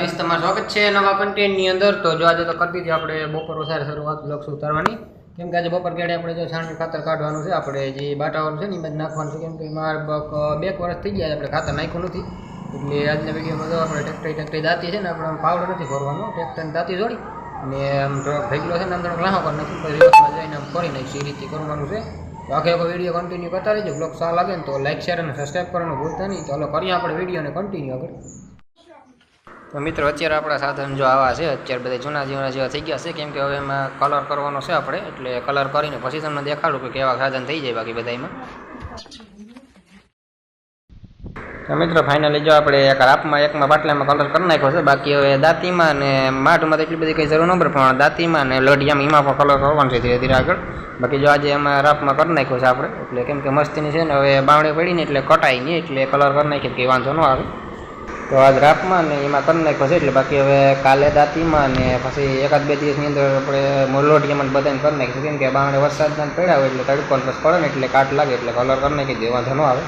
દ્વારકાધીશ તમારું સ્વાગત છે નવા કન્ટેન્ટની અંદર. તો જો આજે તો કરી દીધી આપણે બપોર વધારે શરૂઆત બ્લોક્સ ઉતારવાની કેમ કે આજે બપોર ગેડે આપણે જો છાણનું ખાતર કાઢવાનું છે, આપણે જે બાટાવાનું છે ને એમાં નાખવાનું છે. કેમ કે મારા બે વર્ષ થઈ ગયા આપણે ખાતર નાખ્યું નથી. એટલે આજના વિડીયોમાં જો આપણે ટ્રેક્ટર ટ્રેક્ટર દાંતી છે ને, આપણે પાવડર નથી ભરવાનો. ટ્રેક્ટરની દાંતી જોડી અને આમ થઈ છે ને, આમ થોડોક નાખી રિવર્સમાં જઈને આમ કરી નાખીશું. એ રીતે કરવાનું છે. તો આખે વીડિયો કન્ટિન્યુ કરતા રહીજો. બ્લોગ સારા લાગે ને તો લાઈક શેર અને સબસ્ક્રાઈબ કરવાનું ભૂલતા નહીં. તો ચાલો કરીએ આપણે વિડીયોને કન્ટિન્યુ આગળ. તો મિત્રો, અત્યારે આપણા સાધન જો આવા છે, અત્યારે બધા જૂના જૂના જેવા થઈ ગયા છે. કેમ કે હવે એમાં કલર કરવાનો છે આપણે, એટલે કલર કરીને પછી તમને દેખાડું કે કેવા સાધન થઈ જાય બાકી બધામાં તો મિત્રો ફાઇનલી જો આપણે એક રાપમાં એકમાં બાટલામાં કલર કરી નાખ્યો છે. બાકી હવે દાંતીમાં ને માટમાં તો એટલી બધી કંઈ જરૂર ન પડે, પણ દાંતીમાં ને લઢિયામાં એમાં પણ કલર કરવાનો છે ધીરે ધીરે આગળ. બાકી જો આજે એમાં રાપમાં કરી નાખ્યો છે આપણે, એટલે કેમ કે મસ્તીની છે ને, હવે બાવણે પડીને એટલે કટાઈ નહીં, એટલે કલર કરી નાખીએ કંઈ વાંધો ન આવે. તો આજ રાપમાં ને એમાં કરી નાખ્યો છે એટલે બાકી હવે કાલે દાંતીમાં ને પછી એકાદ બે દિવસની અંદર આપણે મોલોટિયામાં બધાને કરી નાખીશું. કેમ કે વરસાદ વરસાદના પડ્યા હોય એટલે તડકો ને પડે ને એટલે કાટ લાગે એટલે કલર કરી નાખી દે વાંધો ન આવે.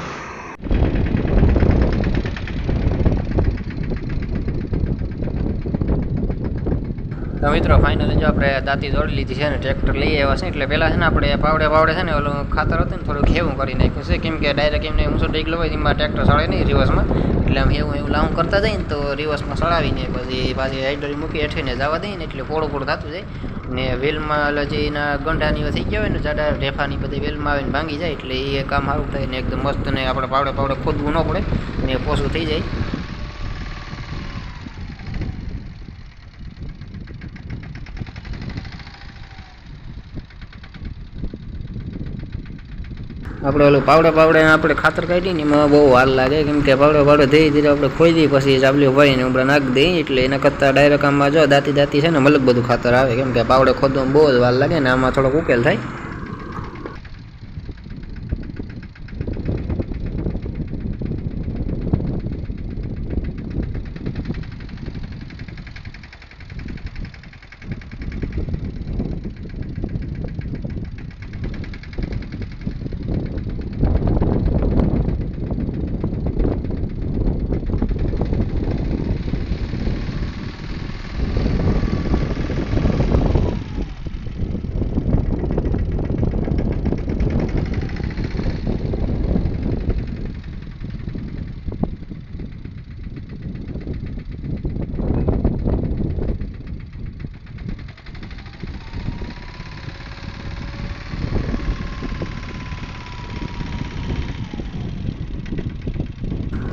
તો મિત્રો ફાઇનલી જો આપણે દાંતી દોડી લીધી છે ને ટ્રેક્ટર લઈ આવ્યા છે એટલે પહેલાં છે ને આપણે પાવડે પાવડે છે ને ઓલું ખાતર હતું ને, થોડું હેવું કરી નાખ્યું છે. કેમ કે ડાયરેક્ટ એમને ઊંચો ડીગ હોય એમાં ટ્રેક્ટર સળે નહીં રિવર્સમાં એટલે આમ એવું એવું લાવું કરતા જાય ને તો રિવર્સમાં સળાવીને પછી પાછી હાઈડરી મૂકી હેઠીને જવા દઈએ ને એટલે પોળો પોળો થતું જાય. ને વેલમાં એટલે જે એના ગંઢાની થઈ ગયા હોય ને જાડા ઢેફાની બધી વેલમાં આવીને ભાંગી જાય એટલે એ કામ સારું થાય ને એકદમ મસ્ત ને આપણે પાવડે પાવડે ખોદવું ન પડે ને પોસું થઈ જાય. આપણે ઓલું પાવડે પાવડે આપણે ખાતર કાઢીએ ને એમાં બહુ વાર લાગે. કેમ કે પાવડે પાવડે ધીરે ધીરે આપણે ખોઈ દઈએ, પછી ચાબલી ભરીને આપણે નાખી દઈએ, એટલે એના કરતાં ડાયરેક્ટ આમાં જો દાંતી દાંતી છે ને મલક બધું ખાતર આવે. કેમ કે પાવડે ખોદવામાં બહુ જ વાર લાગે ને આમાં થોડોક ઉકેલ થાય.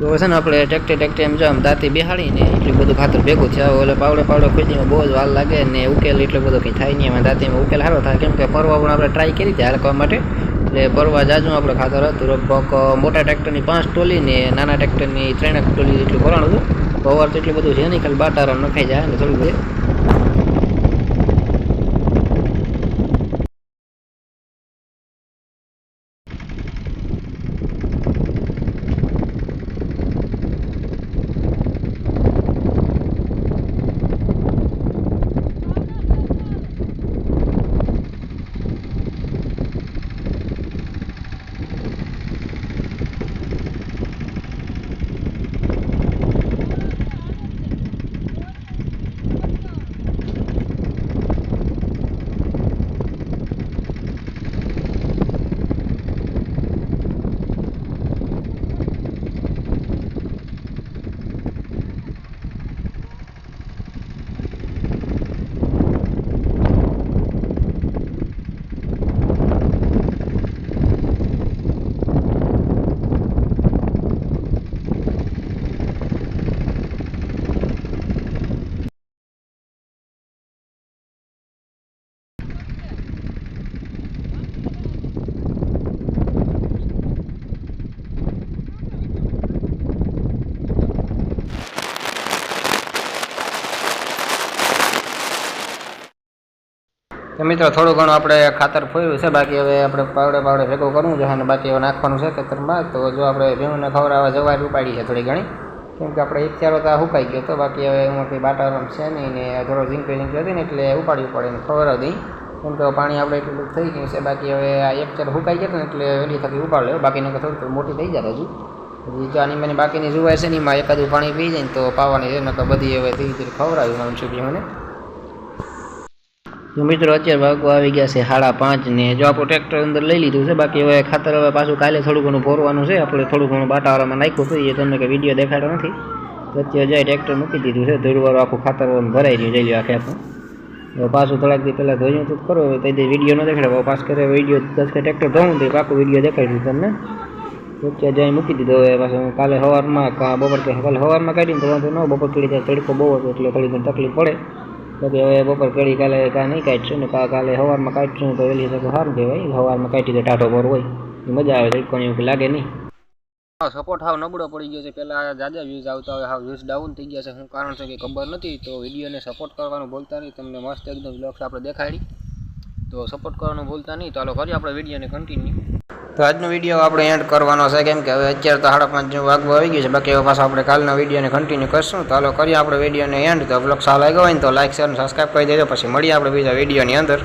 તો છે ને આપણે ટેક્ટે ટેક્ટે એમ જો આમ દાંતી બેહાડીને એટલું બધું ખાતર ભેગું છે એટલે પાવડે પાવડે ખુદીમાં બહુ જ વાર લાગે ને ઉકેલ એટલો બધો કંઈ થાય નહીં. એમાં દાંતીમાં ઉકેલ સારો થાય. કેમ કે પરવા પણ આપણે ટ્રાય કરી હતી હાલકવા માટે. એટલે પરવા જાજુ આપણે ખાતર હતું. લગભગ મોટા ટ્રેક્ટરની પાંચ ટોલી ને નાના ટ્રેક્ટરની ત્રણેક ટોલી એટલું ભરાણું હતું. પવાર તો એટલું બધું છે નહીં. ખાલી બાટારા નખાઈ જાય ને થોડું બધું. તો મિત્રો, થોડું ઘણું આપણે ખાતર ફોર્યું છે, બાકી હવે આપણે પાવડે પાવડે ભેગું કરવું છે અને બાકી હવે નાખવાનું છે ખેતરમાં. તો જો આપણે ભીમને ખવડાવવા જવાર ઉપાડી છે થોડી ઘણી. કેમ કે આપણે એક ચારો તો હુકાઈ ગયો તો, બાકી હવે એમાં કંઈ બાટારમ છે નહીં ને થોડો ઝીંકી ઝીંકી હતી ને એટલે ઉપાડવી પડે ને ખવડાવી દઈ. કેમ કે પાણી આપણે એટલું થઈ ગયું છે, બાકી હવે આ એક ચાર હુકાઈ ગયો ને એટલે વહેલી થકી ઉપાડ લેવો બાકીને થોડું થોડું મોટી થઈ જાય હજુ. હજી જો આની મને બાકીની જુવાર છે ને, એમાં એકાદું પાણી પી જાય ને તો પાવાની છે, નકર બધી હવે ધીરે ધીરે ખવડાવ્યું મારું છું મને જો મિત્રો અત્યારે વાગો આવી ગયા છે સાડા પાંચ ને જો આપણું ટ્રેક્ટર અંદર લઈ લીધું છે, બાકી હવે ખાતર હવે પાછું કાલે થોડું ઘણું ભોરવાનું છે, આપણે થોડું ઘણું બાટાવાળામાં નાખ્યું હતું તમને કે વીડિયો દેખાડો નથી. તો અત્યારે જાય ટ્રેક્ટર મૂકી દીધું છે ધોળવાળું આખું ખાતર ભરાઈ રહ્યું જઈ આખે આખું હવે પાછું થોડાક દી પહેલાં ધોયું તો કરો તો વીડિયો ન દેખાડે પાસ કરે વીડિયો દસ કે ટ્રેક્ટર ધોવું તો પાકું વીડિયો દેખાડી તમને. અત્યારે જાય મૂકી દીધો, હવે પાછું કાલે સવારમાં બપોર કાલે સવારમાં કાઢીને તો વાંધો ન બપોર જાય તડકો બહુ હતો એટલે થોડી તકલીફ પડે. બાકી હવે બપોર કેડી કાલે કાં નહીં કાઢશું ને કા કાલે સવારમાં કાઢશું તો વહેલી તકે સારું કહેવાય. સવારમાં કાઢી તો ટાઢો પર હોય મજા આવે છે ને એવું લાગે નહીં. સપોર્ટ હાવ નબળો પડી ગયો છે. પહેલાં જાજા વ્યૂઝ આવતા હોય, હાવ વ્યૂઝ ડાઉન થઈ ગયા છે. શું કારણ છે કે ખબર નથી, તો વિડીયોને સપોર્ટ કરવાનું ભૂલતા નહીં. તમને મસ્ત એકદમ બ્લોગ્સ આપણે દેખાડી. તો સપોર્ટ કરવાનું ભૂલતા નહીં. ચાલો કરીએ આપણે વિડીયોને કન્ટિન્યુ તો આજનો વીડિયો આપણે એન્ડ કરવાનો છે. કેમ કે હવે અત્યારે તો સાડા પાંચ વાગવું આવી ગયું છે. બાકી હવે પાછો આપણે કાલના વિડીયોને કન્ટિન્યુ કરશું. તો ચાલો કરીએ આપણે વિડીયોને એન્ડ તો બ્લોગ સારો લાગ્યો હોય ને તો લાઈક શેર અને સબસ્ક્રાઈબ કરી દેજો. પછી મળીએ આપણે બીજા વિડીયોની અંદર.